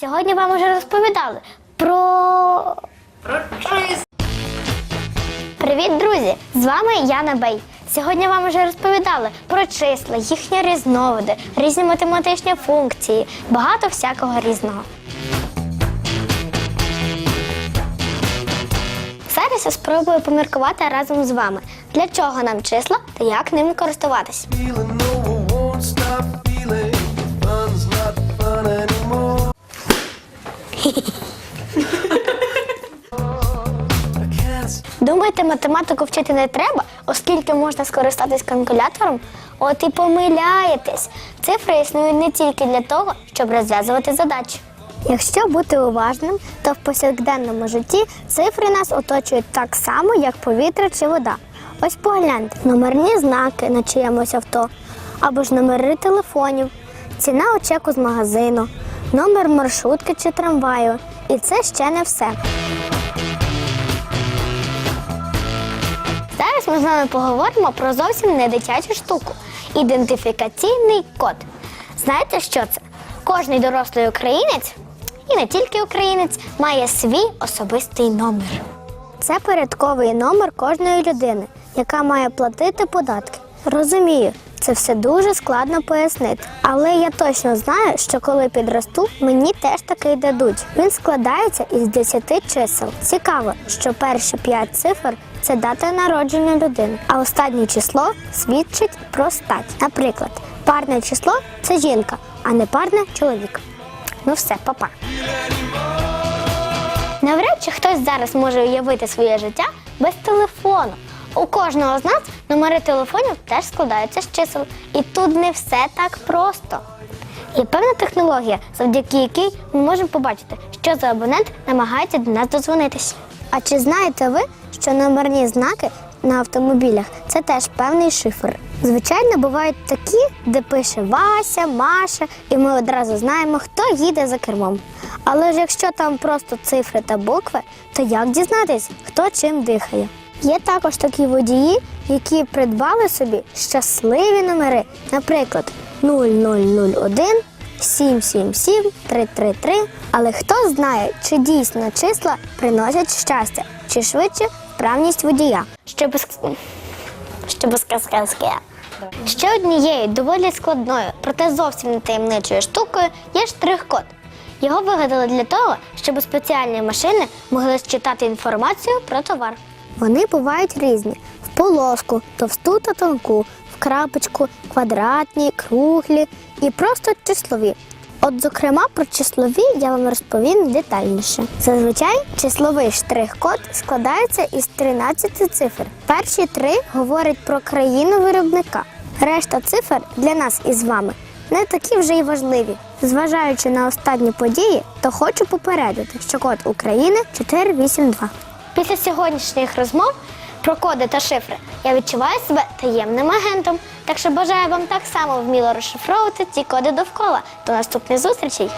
Сьогодні вам уже розповідали про. Привіт, друзі! З вами Яна Бей. Сьогодні вам вже розповідали про числа, їхні різновиди, різні математичні функції, багато всякого різного. Зараз я спробую поміркувати разом з вами, для чого нам числа та як ними користуватись. Думаєте, математику вчити не треба, оскільки можна скористатись калькулятором? От і помиляєтесь. Цифри існують не тільки для того, щоб розв'язувати задачі. Якщо бути уважним, то в повсякденному житті цифри нас оточують так само, як повітря чи вода. Ось погляньте, номерні знаки на чиємусь авто, або ж номери телефонів, ціна у чеку з магазину, номер маршрутки чи трамваю. І це ще не все. Ми з вами поговоримо про зовсім не дитячу штуку ідентифікаційний код. Знаєте, що це? Кожний дорослий українець, і не тільки українець, має свій особистий номер. Це порядковий номер кожної людини, яка має платити податки. Розумію, це все дуже складно пояснити. Але я точно знаю, що коли підросту, мені теж такий дадуть. Він складається із 10 чисел. Цікаво, що перші 5 цифр це дата народження людини, а останнє число свідчить про стать. Наприклад, парне число це жінка, а не парне чоловік. Ну все, папа. Навряд чи хтось зараз може уявити своє життя без телефону. У кожного з нас номери телефонів теж складаються з чисел. І тут не все так просто. Є певна технологія, завдяки якій ми можемо побачити, що за абонент намагається до нас дозвонитись. А чи знаєте ви, що номерні знаки на автомобілях це теж певний шифр? Звичайно, бувають такі, де пише Вася, Маша, і ми одразу знаємо, хто їде за кермом. Але ж якщо там просто цифри та букви, то як дізнатись, хто чим дихає? Є також такі водії, які придбали собі щасливі номери, наприклад, 0001, 777, 333. Але хто знає, чи дійсно числа приносять щастя, чи швидше вправність водія? Щоб ск- сказки. Ще однією доволі складною, проте зовсім не таємничою штукою є штрих-код. Його вигадали для того, щоб спеціальні машини могли считати інформацію про товар. Вони бувають різні: в полоску, товсту та тонку, в крапочку, квадратні, круглі і просто числові. От, зокрема, про числові я вам розповім детальніше. Зазвичай числовий штрих-код складається із 13 цифр. Перші три говорять про країну виробника. Решта цифр для нас із вами не такі вже й важливі. Зважаючи на останні події, то хочу попередити, що код України 482. Після сьогоднішніх розмов про коди та шифри я відчуваю себе таємним агентом. Так що бажаю вам так само вміло розшифровувати ці коди довкола. До наступних зустрічей!